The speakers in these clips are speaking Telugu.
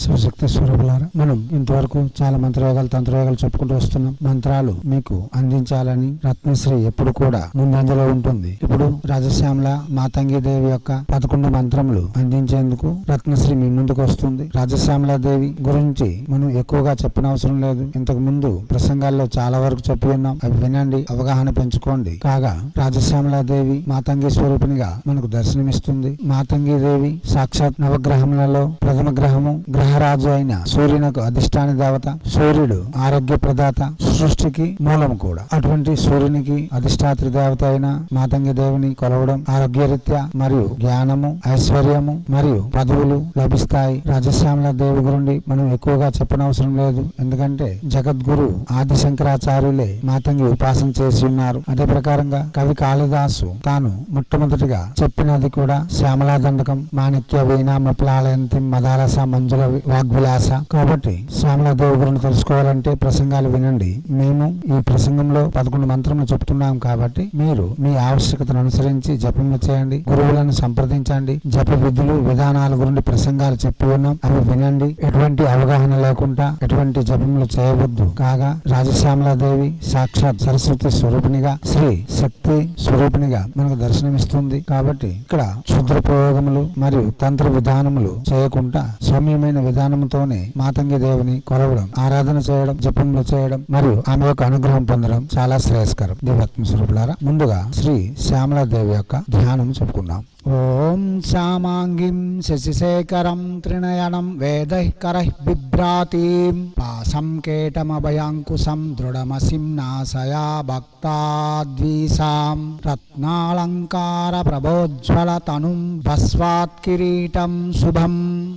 శివశక్తి స్వరూపులారా మనం ఇంతవరకు చాలా మంత్రయోగాలు తంత్రయోగాలు చెప్పుకుంటూ వస్తున్నాం. మంత్రాలు మీకు అందించాలని రత్నశ్రీ ఎప్పుడు కూడా ముందంజలో ఉంటుంది. ఇప్పుడు రాజశ్యామల మాతంగి దేవి యొక్క పదకొండు మంత్రములు అందించేందుకు రత్నశ్రీ మీ ముందుకు వస్తుంది. రాజశ్యామల దేవి గురించి మనం ఎక్కువగా చెప్పనవసరం లేదు. ఇంతకు ముందు ప్రసంగాల్లో చాలా వరకు చెప్పి ఉన్నాం. అవి వినండి అవగాహన పెంచుకోండి. కాగా రాజశ్యామల దేవి మాతంగి స్వరూపిణిగా మనకు దర్శనమిస్తుంది. మాతంగి దేవి సాక్షాత్ నవగ్రహములలో ప్రథమ గ్రహము మహారాజు అయిన సూర్యునకు అధిష్టాన దేవత సూర్యుడు ఆరోగ్య ప్రదాత సృష్టికి మూలము కూడా. అటువంటి సూర్యునికి అధిష్టాత్రి దేవత అయిన మాతంగి దేవిని కొలవడం ఆరోగ్యరీత్యా మరియు జ్ఞానము ఐశ్వర్యము మరియు పదవులు లభిస్తాయి. రాజశ్యామల దేవి గురించి మనం ఎక్కువగా చెప్పనవసరం లేదు. ఎందుకంటే జగద్గురు ఆది శంకరాచార్యులే మాతంగి ఉపాసన చేసి ఉన్నారు. అదే ప్రకారంగా కవి కాళిదాసు తాను మొట్టమొదటిగా చెప్పినది కూడా శ్యామలా దండకం మాణిక్య వీణ మప్లాలయంతి మదారస మంజుల వాగ్విలాస. కాబట్టి శ్యామలా దేవి గురించి తెలుసుకోవాలంటే ప్రసంగాలు వినండి. మేము ఈ ప్రసంగంలో పదకొండు మంత్రములు చెప్తున్నాం కాబట్టి మీరు మీ ఆవశ్యకతను అనుసరించి జపములు చేయండి గురువులను సంప్రదించండి జప విధులు విధానాల గురించి ప్రసంగాలు చెప్పి ఉన్నాం. అవి వినండి. ఎటువంటి అవగాహన లేకుండా ఎటువంటి జపములు చేయవద్దు. కాగా రాజశ్యామలాదేవి సాక్షాత్ సరస్వతి స్వరూపిణిగా శ్రీ శక్తి స్వరూపిణిగా మనకు దర్శనమిస్తుంది. కాబట్టి ఇక్కడ క్షుద్ర ప్రయోగములు మరియు తంత్ర విధానములు చేయకుండా సౌమ్యమైన విధానముతోనే మాతంగి దేవిని కొలవడం ఆరాధన చేయడం జపములు చేయడం మరియు ఆమె యొక్క అనుగ్రహం పొందడం చాలా శ్రేయస్కరం. దివత్మ స్వరూపులారా ముందుగా శ్రీ శ్యామలాదేవి యొక్క ధ్యానం చెప్పుకుందాం. ఓం శ్యామాంగిం శశిశేఖరం త్రినయనం వేదైకరః బిభ్రాతీం పాసం కేటమభయాంకుశం దృఢమసిం నాశయా భక్తాద్వీసాం రత్నాలంకార ప్రభోజ్వల తనుం భస్వాత్ కిరీటం శుభం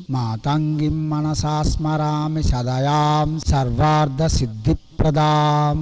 మాతంగిం మనసా స్మరామి సదయాం సర్వార్ధ പ്രദാം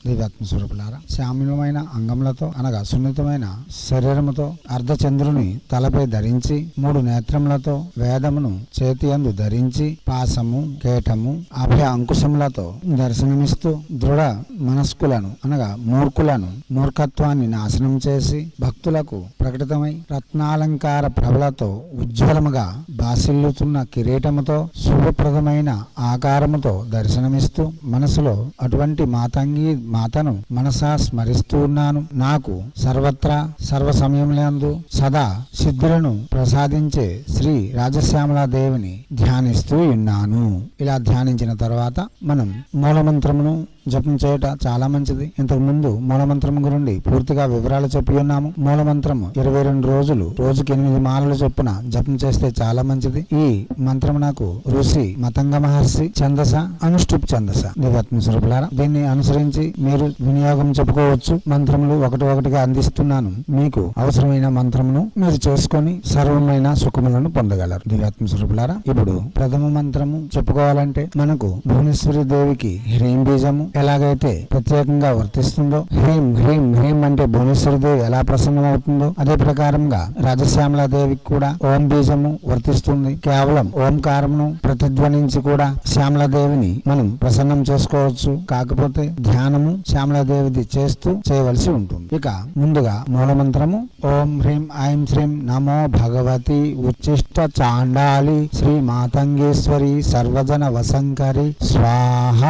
దివ్యాత్మ స్వరూపులారా శామ్యమైన అంగములతో అనగా సున్నితమైన శరీరముతో అర్ధచంద్రుని తలపై ధరించి మూడు నేత్రములతో వేదమును చేతి అందు ధరించి పాసము కేటము అభయ అంకుశములతో దర్శనమిస్తూ దృఢ మనస్కులను అనగా మూర్ఖులను మూర్ఖత్వాన్ని నాశనం చేసి భక్తులకు ప్రకటితమై రత్నాలంకార ప్రభలతో ఉజ్వలముగా బాసిల్లుతున్న కిరీటముతో శుభప్రదమైన ఆకారముతో దర్శనమిస్తూ మనసులో అటువంటి మాతంగి మాతను మనసా స్మరిస్తూ ఉన్నాను. నాకు సర్వత్రా సర్వ సమయములందు సదా సిద్ధులను ప్రసాదించే శ్రీ రాజశ్యామలా దేవిని ధ్యానిస్తూ ఉన్నాను. ఇలా ధ్యానించిన తర్వాత మనం మూలమంత్రమును జపం చేయట చాలా మంచిది. ఇంతకు ముందు మూలమంత్రం గురించి పూర్తిగా వివరాలు చెప్పి ఉన్నాము. మూలమంత్రము ఇరవై రెండు రోజులు రోజుకి ఎనిమిది మాలలు చొప్పున జపం చేస్తే చాలా మంచిది. ఈ మంత్రం నాకు ఋషి మతంగ మహర్షి ఛందస అనుష్ఠుప్ ఛందస. దివాత్మ స్వరూపులారా దీన్ని అనుసరించి మీరు వినియోగం చెప్పుకోవచ్చు. మంత్రములు ఒకటి ఒకటిగా అందిస్తున్నాను. మీకు అవసరమైన మంత్రమును మీరు చేసుకొని సర్వమైన సుఖములను పొందగలరు. దివ్యాత్మ స్వరూపులారా ఇప్పుడు ప్రథమ మంత్రము చెప్పుకోవాలంటే మనకు భువనేశ్వరి దేవికి హ్రీం బీజము ఎలాగైతే ప్రత్యేకంగా వర్తిస్తుందో హ్రీం హ్రీం హ్రీం అంటే భువనేశ్వరదేవి ఎలా ప్రసన్నమవుతుందో అదే ప్రకారంగా రాజశ్యామల దేవికి కూడా ఓం బీజము వర్తిస్తుంది. కేవలం ఓంకారమును ప్రతిధ్వనించి కూడా శ్యామలాదేవిని మనం ప్రసన్నం చేసుకోవచ్చు. కాకపోతే ధ్యానము శ్యామలాదేవిది చేస్తూ చేయవలసి ఉంటుంది. ఇక ముందుగా మూలమంత్రము. ఓం హ్రీం ఐం శ్రీం నమో భగవతి ఉచ్చిష్ట చాండాలి. శ్రీ మాతంగేశ్వరి సర్వజన వసంకరి. స్వాహ.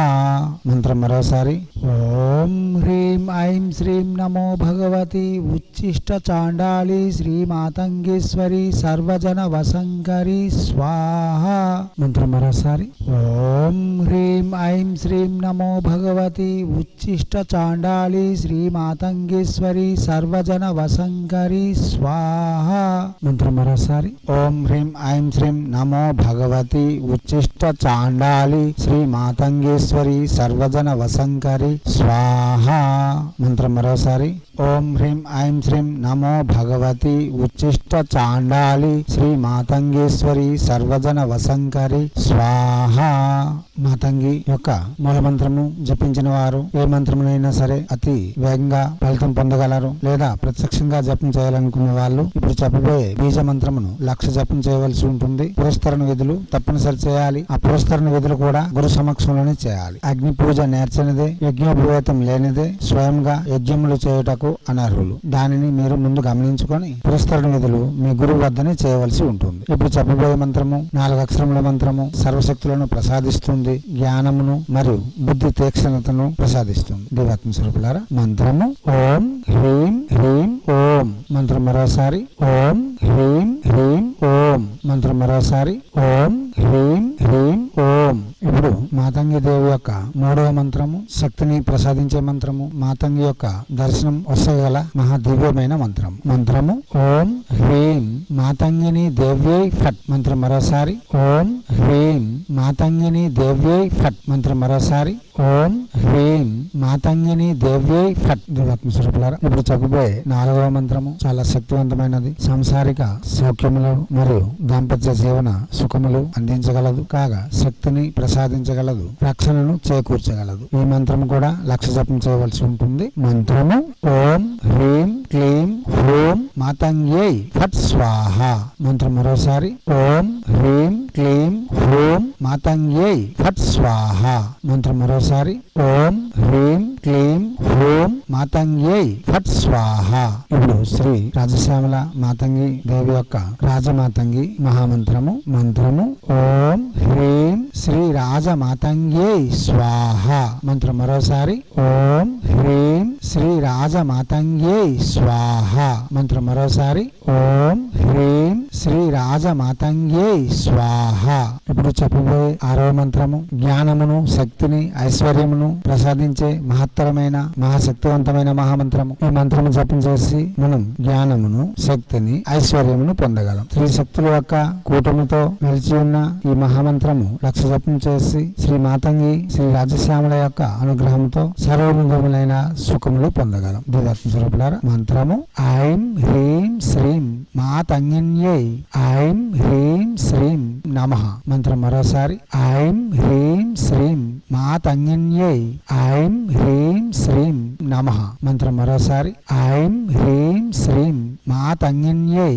మంత్రం మరోసారి ఓం హ్రీం ఐం శ్రీం నమో భగవతి ఉచ్చిష్ట చాండాలి శ్రీమాతంగేశ్వరి సర్వజన వసంకరి స్వాహ. మంత్రం మరోసారి ఓం హ్రీం ఐం శ్రీం నమో భగవతి ఉచ్చిష్ట చాండాలి శ్రీమాతంగేశ్వరి సర్వజన వసంకరి స్వాహ. మంత్రం మరోసారి ఓం హ్రీం ఐం శ్రీం నమో భగవతి ఉచ్చిష్ట చాండాలి శ్రీ మాతంగేశ్వరి సర్వజన వసంకరి స్వాహ. మంత్రం మరోసారి. ఓం హ్రీం ఐం శ్రీం నమో భగవతి ఉచ్చిష్ట చాండాలి శ్రీ మాతంగేశ్వరి సర్వజన వసంకరి స్వాహ. మాతంగి యొక్క మూలమంత్రము జపించిన వారు ఏ మంత్రమునైనా సరే అతి వేగంగా ఫలితం పొందగలరు లేదా ప్రత్యక్షంగా జపం చేయాలనుకునే వాళ్ళు ఇప్పుడు చెప్పబోయే బీజ మంత్రమును లక్ష జపం చేయవలసి ఉంటుంది. పురస్కరణ విధులు తప్పనిసరి చేయాలి. ఆ పురస్కరణ విధులు కూడా గురు సమక్షంలోనే చేయాలి. అగ్ని పూజ నేర్చనిదే యజ్ఞోపవేతం లేనిదే స్వయంగా యజ్ఞములు చేయుటకు అనర్హులు. దానిని మీరు ముందు గమనించుకొని పురస్కరణ విధులు మీ గురువు వద్దనే చేయవలసి ఉంటుంది. ఇప్పుడు చెప్పబోయే మంత్రము నాలుగు అక్షరముల మంత్రము సర్వశక్తులను ప్రసాదిస్తుంది జ్ఞానమును మరియు బుద్ధి తీక్షణతను ప్రసాదిస్తుంది. దేవాత్మ స్వరూపులారా మంత్రము ఓం హ్రీం హ్రీం ఓం. మంత్రం మరోసారి ఓం హ్రీం హ్రీం ఓం. మంత్రం మరోసారి ఓం హ్రీం హ్రీం ఓం. ఇప్పుడు మాతంగి దేవి యొక్క మూడవ మంత్రము శక్తిని ప్రసాదించే మంత్రము మాతంగి యొక్క దర్శనం వస్తగల మహా దివ్యమైన మంత్రం. మంత్రము ఓం హ్రీం మాతంగిని దేవ్యై ఫట్ మంత్రం మరోసారి. ఓం హ్రీం మాతంగిని దేవ్యై ఫట్ మంత్రం మరోసారి. ఓం హ్రీం మాతంగిని దేవ్యై ఫట్ దివాత్మ స్వరూపులారా. ఇప్పుడు చెప్పబోయే నాలుగవ మంత్రము చాలా శక్తివంతమైనది. సంసారిక సౌఖ్యములు మరియు దాంపత్య జీవన సుఖములు అందించగలదు. కాగా శక్తిని ప్రసాదించగలదు రక్షణను చేకూర్చగలదు. ఈ మంత్రము కూడా లక్ష జపం చేయవలసి ఉంటుంది. మంత్రము ఓం హ్రీం క్లీం హ్రూం మాతంగ్యై ఫట్ స్వాహ. మంత్రం మరోసారి ఓం హ్రీం క్లీం హ్రూం మాతంగ్యై ఫట్ స్వాహ. మంత్రం మరోసారి ఓం హ్రీం క్లీం హ్రూం మాతంగ్యై ఫట్ స్వాహ. ఇప్పుడు శ్రీ రాజశ్యామల మాతంగి దేవి యొక్క రాజమాతంగి మహామంత్రము మంత్రము ఓం శ్రీ స్వాహ. మంత్రం మరోసారి. ఓం హ్రీం శ్రీ రాజమాతంగ్యై స్వాహ. మంత్రం మరోసారి. ఓం హ్రీం శ్రీ రాజమాతంగ్యై స్వాహ. ఇప్పుడు చెప్పబోయే ఆరవ మంత్రము జ్ఞానమును శక్తిని ఐశ్వర్యమును ప్రసాదించే మహత్తరమైన మహాశక్తివంతమైన మహామంత్రము. ఈ మంత్రము జపం చేసి మనం జ్ఞానమును శక్తిని ఐశ్వర్యమును పొందగలం. శ్రీ శక్తుల యొక్క కూటమితో నిలిచి ఉన్న ఈ మహామంత్రము లక్ష జపం చేసి శ్రీ మాతంగి శ్రీ రాజశ్యాముల యొక్క అనుగ్రహంతో సర్వముఖములైన సుఖములు పొందగలం. దివాత్మ స్వరూపులారా మంత్రము ఐం హ్రీం శ్రీం మాతంగిన్యై ఐం హ్రీం శ్రీం నమ. మంత్రం మరోసారి. ఐం హ్రీం శ్రీం మాతంగిన్యై ఐం హ్రీం శ్రీం నమ. మంత్రం మరోసారి. ఐం హ్రీం శ్రీం మాతంగిన్యై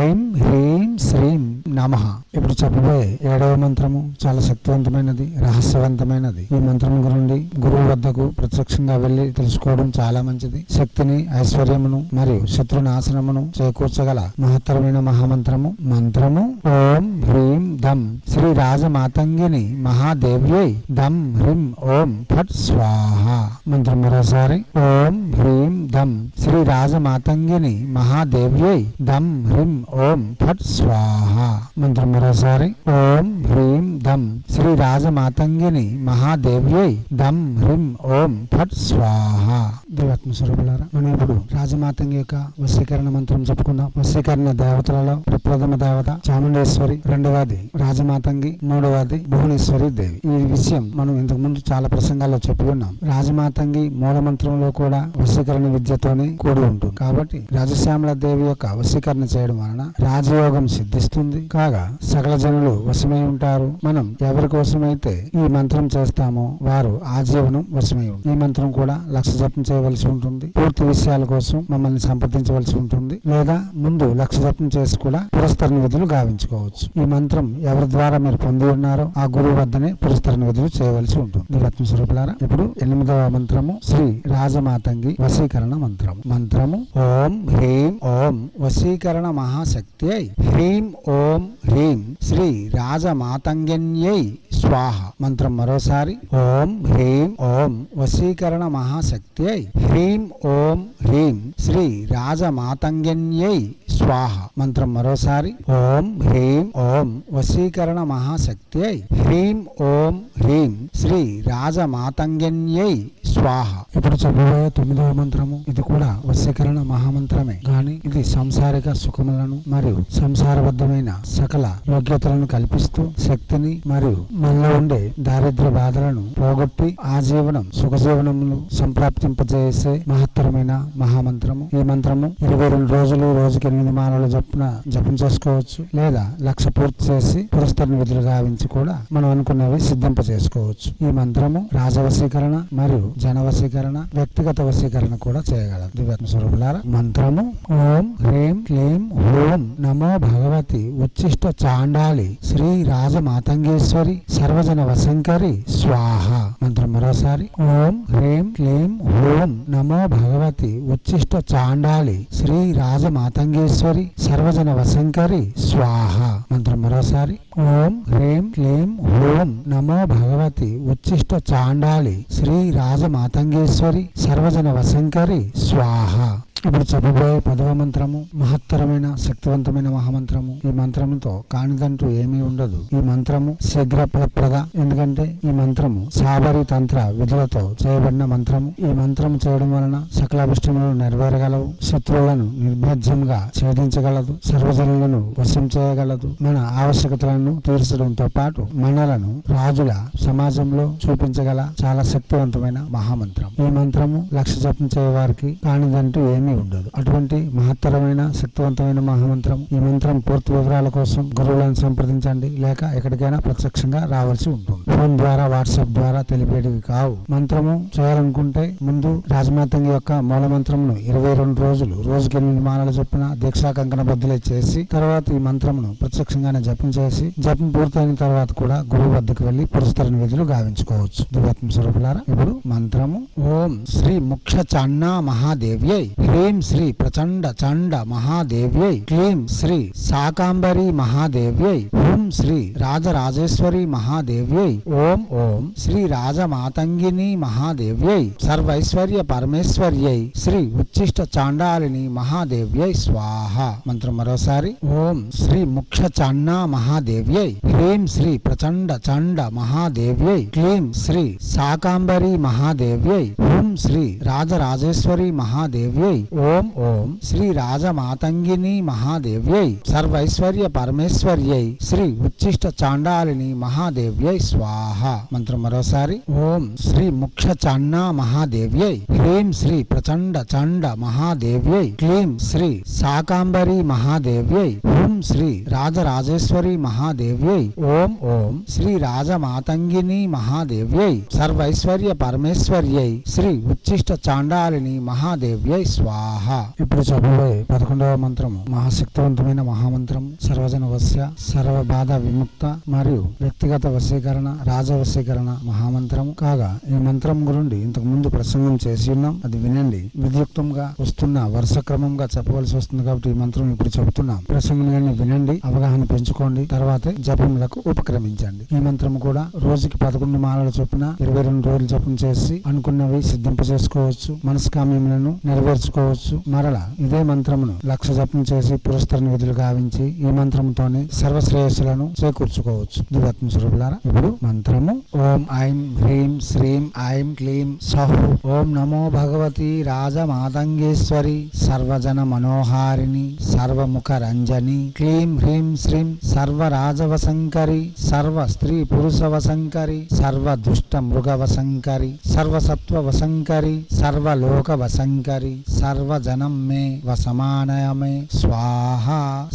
ఐం హ్రీం శ్రీం నమ. ఇప్పుడు చెప్పబోయే ఏడవ మంత్రము చాలా శక్తివంతమైనది రహస్యవంతమైనది. ఈ మంత్రం గురించి గురువు వద్దకు ప్రత్యక్షంగా వెళ్ళి తెలుసుకోవడం చాలా మంచిది. శక్తిని ఐశ్వర్యమును మరియు శత్రు నాశనమును చేకూర్చగల మహత్తరమైన మహామంత్రము మంత్రము ఓం హ్రీం దం శ్రీ రాజమాతంగిని మహాదేవ్యై దం హ్రీం ఓం ఫట్ స్వాహ. మంత్రం మరోసారి ఓం హ్రీం దం శ్రీ రాజమాతంగిని మహాదేవ్యై దం హ్రీం ఓం ఫట్ స్వాహ. మంత్రం మరోసారి. ఓం హ్రీం దం. శ్రీ రాజమాతంగిని మహాదేవ్యై దం హ్రీం ఓం ఫట్ స్వాహ. దేవాత్మ స్వరూపులారా మనం ఇప్పుడు రాజమాతంగి యొక్క వశీకరణ మంత్రం చెప్పుకుందాం. వశీకరణ దేవతలలో ప్రప్రథమ దేవత చాముండేశ్వరి రెండవది రాజమాతంగి మూడవది భువనేశ్వరి దేవి. ఈ విషయం మనం ఇంతకు ముందు చాలా ప్రసంగాల్లో చెప్పి ఉన్నాం రాజమాతంగి మూల మంత్రంలో కూడా వశీకరణ విద్యతోనే కూడి ఉంటుంది. కాబట్టి రాజశ్యామల దేవి యొక్క వశీకరణ చేయడం వలన రాజయోగం సిద్ధిస్తుంది. కాగా సకల జనులు వశమై ఉంటారు. మనం ఎవరి కోసమైతే ఈ మంత్రం చేస్తామో వారు ఆజీవనం వశమై ఈ మంత్రం కూడా లక్ష జపం చేయవలసి ఉంటుంది. పూర్తి విషయాల కోసం మమ్మల్ని సంప్రదించవలసి ఉంటుంది. లేదా ముందు లక్ష జపం చేసి కూడా పురస్కరణ విధులు గావించుకోవచ్చు. ఈ మంత్రం ఎవరి ద్వారా మీరు పొంది ఉన్నారో ఆ గురువు వద్దనే పురస్కరణ విధులు చేయవలసి ఉంటుంది. రత్న స్వరూపులారా ఇప్పుడు ఎనిమిదవ మంత్రము శ్రీ రాజమాతంగి వశీకరణ మంత్రము మంత్రము ఓం హ్రీం ఓం వశీకరణ మహాశక్త్యై హ్రీం ఓం హ్రీం శ్రీ రాజమాతంగన్యై స్వాహ. మంత్రం మరోసారి. ఓం హ్రీం ఓం వశీకరణ మహాశక్త్యై హ్రీం ఓం హ్రీం శ్రీ రాజమాతంగన్యై స్వాహ. మంత్రం మరోసారి. ఓం హ్రీం ఓం వశీకరణ మహాశక్త్యై హ్రీం ఓం హ్రీం శ్రీ రాజమాతంగన్యై స్వాహ. ఇప్పుడు చెప్పబోయే తొమ్మిదవ మంత్రము. ఇది కూడా వశీకరణ మహామంత్రమే. గాని ఇది సంసారిక సుఖములను మరియు సంసారబద్ధమైన సకల యోగ్యతలను కల్పిస్తూ శక్తిని మరియు మనలో ఉండే దారిద్ర్య బాధలను పోగొట్టి ఆజీవనం సుఖజీవనములు సంప్రాప్తింపజేసే మహత్తరమైన మహామంత్రము. ఈ మంత్రము ఇరవై రెండు రోజులు రోజుకి ఎనిమిది మాలలు చొప్పున జపం చేసుకోవచ్చు లేదా లక్ష పూర్తి చేసి పురస్కరణ విధులు గావించి కూడా మనం అనుకున్నవి సిద్ధింప చేసుకోవచ్చు ఈ మంత్రము రాజవశీకరణ మరియు జనవశీకరణ వ్యక్తిగత వశీకరణ కూడా చేయగలదు. దివ్యాత్మ స్వరూపులారా మంత్రము ఓం హ్రీం క్లీం ఓం నమో భగవతి ఉచ్చిష్ట చాండాలి శ్రీ రాజమాతంగేశ్వరి సర్వజన వశంకరి స్వాహ. మంత్రం మరోసారి. ఓం హ్రీం క్లీం ఓం నమో భగవతి ఉచ్చిష్ట చాండాలి శ్రీ రాజమాతంగేశ్వరి సర్వజన వశంకరి స్వాహ. మంత్రం మరోసారి. ఓం హ్రీం క్లీం ఓం నమో భగవతి ఉచ్చిష్ట చాండాలి శ్రీ రాజమాతంగేశ్వరి సర్వజన వశంకరి స్వాహ. ఇప్పుడు చెప్పబోయే పదవ మంత్రము మహత్తరమైన శక్తివంతమైన మహామంత్రము. ఈ మంత్రముతో కానిదంటూ ఏమీ ఉండదు. ఈ మంత్రము శీఘ్ర ఫలప్రద ఎందుకంటే ఈ మంత్రము సాబరి తంత్ర విధులతో చేయబడిన మంత్రము. ఈ మంత్రము చేయడం వలన సకలాభిష్టములను నెరవేరగలవు. శత్రువులను నిర్భజ్యంగా ఛేదించగలదు. సర్వజనులను వశం చేయగలదు. మన ఆవశ్యకతలను తీర్చడంతో పాటు మనలను రాజుల సమాజంలో చూపించగల చాలా శక్తివంతమైన మహామంత్రం. ఈ మంత్రము లక్ష జపం చేయవారికి కానిదంటూ ఏమీ ఉండదు. అటువంటి మహత్తరమైన శక్తివంతమైన మహామంత్రం ఈ మంత్రం పూర్తి వివరాల కోసం గురువులను సంప్రదించండి. లేక ఎక్కడికైనా ప్రత్యక్షంగా రావాల్సి ఉంటుంది. ఫోన్ ద్వారా వాట్సాప్ ద్వారా తెలిపేటివి కావు. మంత్రము చేయాలనుకుంటే ముందు రాజమాతంగి యొక్క మూల మంత్రమును ఇరవై రెండు రోజులు రోజుకి ఎనిమిది మాలలు చొప్పున దీక్షా కంకణ బద్దులే చేసి తర్వాత ఈ మంత్రమును ప్రత్యక్షంగానే జపం చేసి జపం పూర్తయిన తర్వాత కూడా గురువు వద్దకు వెళ్ళి పురస్కరణ విధులు గావించుకోవచ్చు. దివ్యాత్మ స్వరూపులారా ఇప్పుడు మంత్రము. ఓం శ్రీ ముఖ్య చాన్నా మహాదేవ్యై. హ్రీం శ్రీ ప్రచండ చండ మహాదేవ్యై క్లీం శ్రీ శాకాంబరి మహాదేవ్యై హుం శ్రీ రాజరాజేశ్వరి మహాదేవ్యై ఓం ఓం శ్రీ రాజమాతంగిని మహాదేవ్యై సర్వైశ్వర్య పరమేశ్వర్యై శ్రీ ఉచ్చిష్ట చాండాలిని మహాదేవ్యై స్వాహ. మంత్రం మరోసారి. ఓం శ్రీ ముఖ్య చన్న మహాదేవ్యై హ్రీం శ్రీ ప్రచండ చండ మహాదేవ్యై క్లీం శ్రీ శాకాంబరి మహాదేవ్యై హుం శ్రీ రాజరాజేశ్వరి మహాదేవ్యై ఓం ఓం శ్రీ రాజమాతంగిని మహాదేవ్యై సర్వైశ్వర్య పరమేశ్వర్యై శ్రీ ఉచ్చిష్ట చాండాలిని మహాదేవ్యై స్వాహ మంత్రం మరోసారి ఓం శ్రీ ముఖ్య చన్న మహాదేవ్యై హ్రీం శ్రీ ప్రచండ చండ మహాదేవ్యై క్లీం శ్రీ శాకాంబరి మహాదేవ్యై ఓం శ్రీ రాజరాజేశ్వరి మహాదేవ్యై ఓం ఓం శ్రీ రాజమాతంగిని మహాదేవ్యై సర్వైశ్వర్య పరమేశ్వర్యై శ్రీ ఉచ్చిష్ట చాండాలిని మహాదేవ్యై స్వాహ ఇప్పుడు చెప్పబోయే పదకొండవ మంత్రము. మహాశక్తివంతమైన మహామంత్రం సర్వజన వశ్య సర్వ బాధ విముక్త మరియు వ్యక్తిగత వశీకరణ రాజ వశీకరణ కాగా ఈ మంత్రం గురించి ఇంతకు ముందు ప్రసంగం చేసి ఉన్నాం. అది వినండి. విద్యుక్తంగా వస్తున్న వరుస క్రమంగా చెప్పవలసి వస్తుంది కాబట్టి ఈ మంత్రం ఇప్పుడు చెబుతున్నాం. ప్రసంగాన్ని వినండి అవగాహన పెంచుకోండి తర్వాతే జపములకు ఉపక్రమించండి. ఈ మంత్రం కూడా రోజుకి పదకొండు మాలల చొప్పున ఇరవై రెండు రోజులు జపం చేసి అనుకున్నవి సిద్ధింప చేసుకోవచ్చు మనస్కామ్యములను నెరవేర్చుకోవచ్చు. మరల ఇదే మంత్రమును లక్ష జపం చేసి పురస్కరణ విధులు గావించి ఈ మంత్రంతోనే సర్వశ్రేయస్సులను చేకూర్చుకోవచ్చు. దివత్మ స్వరూపులారా ఇప్పుడు మంత్రము. ఓం ఐం హ్రీం శ్రీం ఐం క్లీం సహు. ఓం నమో భగవతి రాజమాతంగేశ్వరి సర్వజన మనోహారిణి సర్వముఖ రంజని క్లీం హ్రీం శ్రీం సర్వరాజవశంకరి సర్వ స్త్రీ పురుష వశంకరి సర్వ దుష్ట మృగ వశంకరి సర్వసత్వ వశంకరి సర్వలోక వశంకరి సర్వజనం మే వసమానయ మే స్వాహ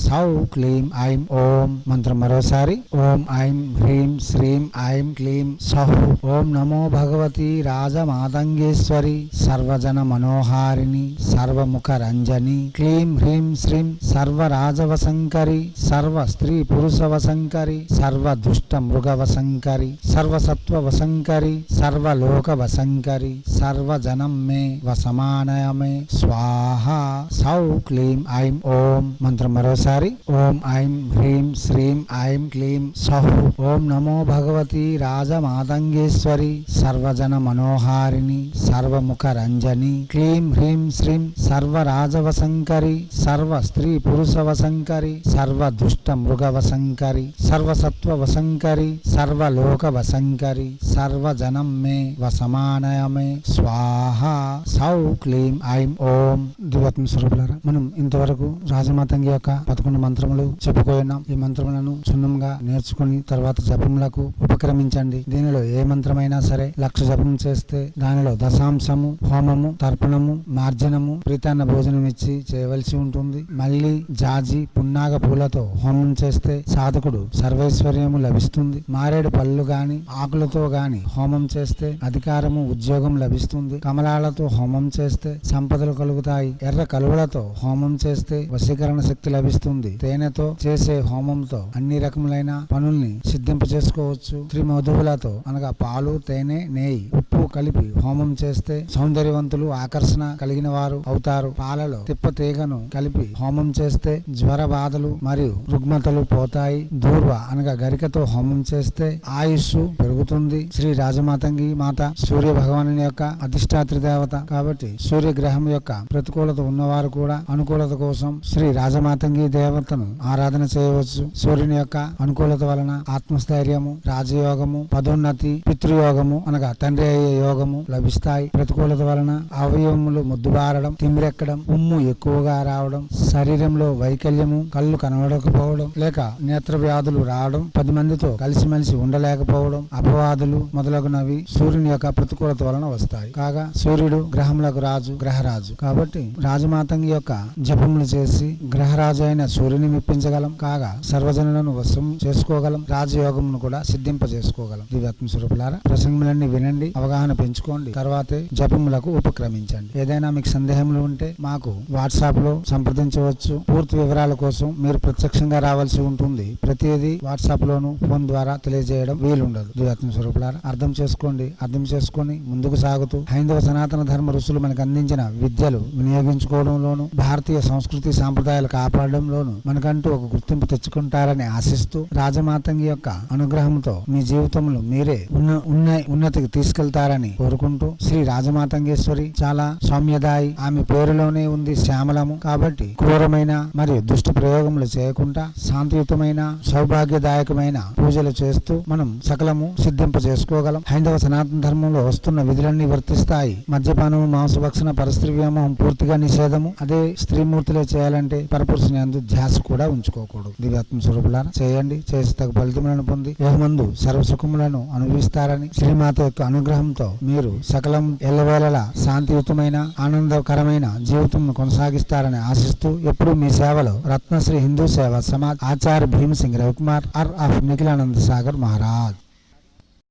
సౌ క్లీం ఐం ఓం మంత్రం మరోసారి ఓం ఐం హ్రీం శ్రీం ఐం క్లీం సహు ఓం నమో భగవతి రాజమాతంగేశ్వరి సర్వజన మనోహారిణి సర్వముఖ రంజని క్లీం హ్రీం శ్రీం సర్వరాజవశంకరి సర్వ స్త్రీ పురుష వశంకరి సర్వ దుష్ట మృగ వశంకరి సర్వసత్వ వశంకరి సర్వలోక వశంకరి సర్వజనం మే వసమానయ మే స్వాహ స్వాహ సౌ క్లీం ఐం ఓం మంత్రం మరోసారి ఓం ఐం హ్రీం శ్రీం ఐం క్లీం సౌ ఓం నమో భగవతి రాజమాతంగేశ్వరి సర్వజన మనోహారిణి సర్వముఖ రంజని క్లీం హ్రీం శ్రీం సర్వరాజవశంకరి సర్వ స్త్రీ పురుష వశంకరి సర్వ దుష్ట మృగ వశంకరి సర్వసత్వ వశంకరి సర్వలోక వశంకరి సర్వజనం మే వసమానయ మే స్వాహ సౌ క్లీం ఐం ఓం దివాత్మ స్వరూపులారా మనం ఇంతవరకు రాజమాతంగి యొక్క పదకొండు మంత్రములు చెప్పుకోయినాం. ఈ మంత్రములను క్షుణ్ణంగా నేర్చుకుని తర్వాత జపములకు ఉపక్రమించండి. దీనిలో ఏ మంత్రమైనా సరే లక్ష జపం చేస్తే దానిలో దశాంశము హోమము తర్పణము మార్జనము ప్రీతాన్న భోజనం ఇచ్చి చేయవలసి ఉంటుంది. మళ్ళీ జాజి పున్నాగ పూలతో హోమం చేస్తే సాధకుడు సర్వైశ్వర్యము లభిస్తుంది. మారేడు పళ్ళు గాని ఆకులతో గాని హోమం చేస్తే అధికారము ఉద్యోగం లభిస్తుంది. కమలాలతో హోమం చేస్తే సంపదలు కలుగుతాయి. ఎర్ర కలువలతో హోమం చేస్తే వశీకరణ శక్తి లభిస్తుంది. తేనెతో చేసే హోమంతో అన్ని రకములైన పనుల్ని సిద్ధింప చేసుకోవచ్చు. త్రిమధువులతో అనగా పాలు తేనె నెయ్యి ఉప్పు కలిపి హోమం చేస్తే సౌందర్యవంతులు ఆకర్షణ కలిగిన వారు అవుతారు. పాలలో తిప్ప తీగను కలిపి హోమం చేస్తే జ్వర బాధలు మరియు రుగ్మతలు పోతాయి. దూర్వ అనగా గరికతో హోమం చేస్తే ఆయుష్ పెరుగుతుంది. శ్రీ రాజమాతంగి మాత సూర్య భగవాను యొక్క అధిష్టాత్రి దేవత కాబట్టి సూర్యగ్రహం యొక్క ప్రతికూలత ఉన్నవారు కూడా అనుకూలత కోసం శ్రీ రాజమాతంగి దేవతను ఆరాధన చేయవచ్చు. సూర్యుని యొక్క అనుకూలత వలన ఆత్మస్థైర్యము రాజయోగము పదోన్నతి పితృయోగము అనగా తండ్రి అయ్యే యోగము లభిస్తాయి. ప్రతికూలత వలన అవయవములు ముద్దుబారడం తిమ్మిరెక్కడం ఉమ్ము ఎక్కువగా రావడం శరీరంలో వైకల్యము కళ్ళు కనబడకపోవడం లేక నేత్ర వ్యాధులు రావడం పది మందితో కలిసిమెలిసి ఉండలేకపోవడం అపవాదులు మొదలగునవి సూర్యుని యొక్క ప్రతికూలత వలన వస్తాయి. కాగా సూర్యుడు గ్రహములకు రాజు గ్రహరాజు. కాబట్టి రాజమాతంగి యొక్క జపములు చేసి గ్రహరాజు అయిన సూర్యుని మెప్పించగలం. కాగా సర్వజనులను వశం చేసుకోగలం. రాజయోగమును కూడా సిద్ధింప చేసుకోగలం దివ్యాత్మ స్వరూపులారా ప్రసంగములన్నీ వినండి అవగాహన పెంచుకోండి. తర్వాతే జపములకు ఉపక్రమించండి. ఏదైనా మీకు సందేహములు ఉంటే మాకు వాట్సాప్లో సంప్రదించవచ్చు. పూర్తి వివరాల కోసం మీరు ప్రత్యక్షంగా రావాల్సి ఉంటుంది. ప్రతిదీ వాట్సాప్ లోను ఫోన్ ద్వారా తెలియజేయడం వీలుండదు. దివ్యాత్మ స్వరూపులారా అర్థం చేసుకోండి. అర్థం చేసుకొని ముందుకు సాగుతూ హైందవ సనాతన ధర్మ ఋషులు మనకు అందించిన విద్యలు వినియోగించుకోవడంలోను భారతీయ సంస్కృతి సాంప్రదాయాలు కాపాడడంలోను మనకంటూ ఒక గుర్తింపు తెచ్చుకుంటారని ఆశిస్తూ రాజమాతంగి యొక్క అనుగ్రహంతో మీ జీవితంలో మీరే ఉన్న ఉన్న ఉన్నతికి తీసుకెళ్తారని కోరుకుంటూ శ్రీ రాజమాతంగేశ్వరి చాలా సౌమ్యదాయి. ఆమె పేరులోనే ఉంది శ్యామలము. కాబట్టి క్రూరమైన మరియు దుష్ట ప్రయోగములు చేయకుండా శాంతియుతమైన సౌభాగ్యదాయకమైన పూజలు చేస్తూ మనం సకలము సిద్ధింప చేసుకోగలం. హైందవ సనాతన ధర్మంలో వస్తున్న విధులన్నీ వర్తిస్తాయి. మద్యపానము మాంసభక్షణ పరస్త్రీ వ్యామోహం పూర్తిగా నిషేధము. అదే స్త్రీమూర్తులే చేయాలంటే పరపురుషుని అందు ధ్యాస కూడా ఉంచుకోకూడదు. దివ్యాత్మ స్వరూపులారా చేయండి. చేసి తగు ఫలితములను పొంది ఏహమందు సర్వసుఖములను అనుభవిస్తారని శ్రీమాత యొక్క అనుగ్రహంతో మీరు సకలం ఎల్లవేళలా శాంతియుతమైన ఆనందకరమైన జీవితం కొనసాగిస్తారని ఆశిస్తూ ఎప్పుడు మీ సేవలో రత్నశ్రీ హిందూ సేవ సమాజ్ ఆచార్య భీమసింగ్ రవికుమార్ ఆర్ ఆఫ్ నిఖిలానంద సాగర్ మహారాజ్.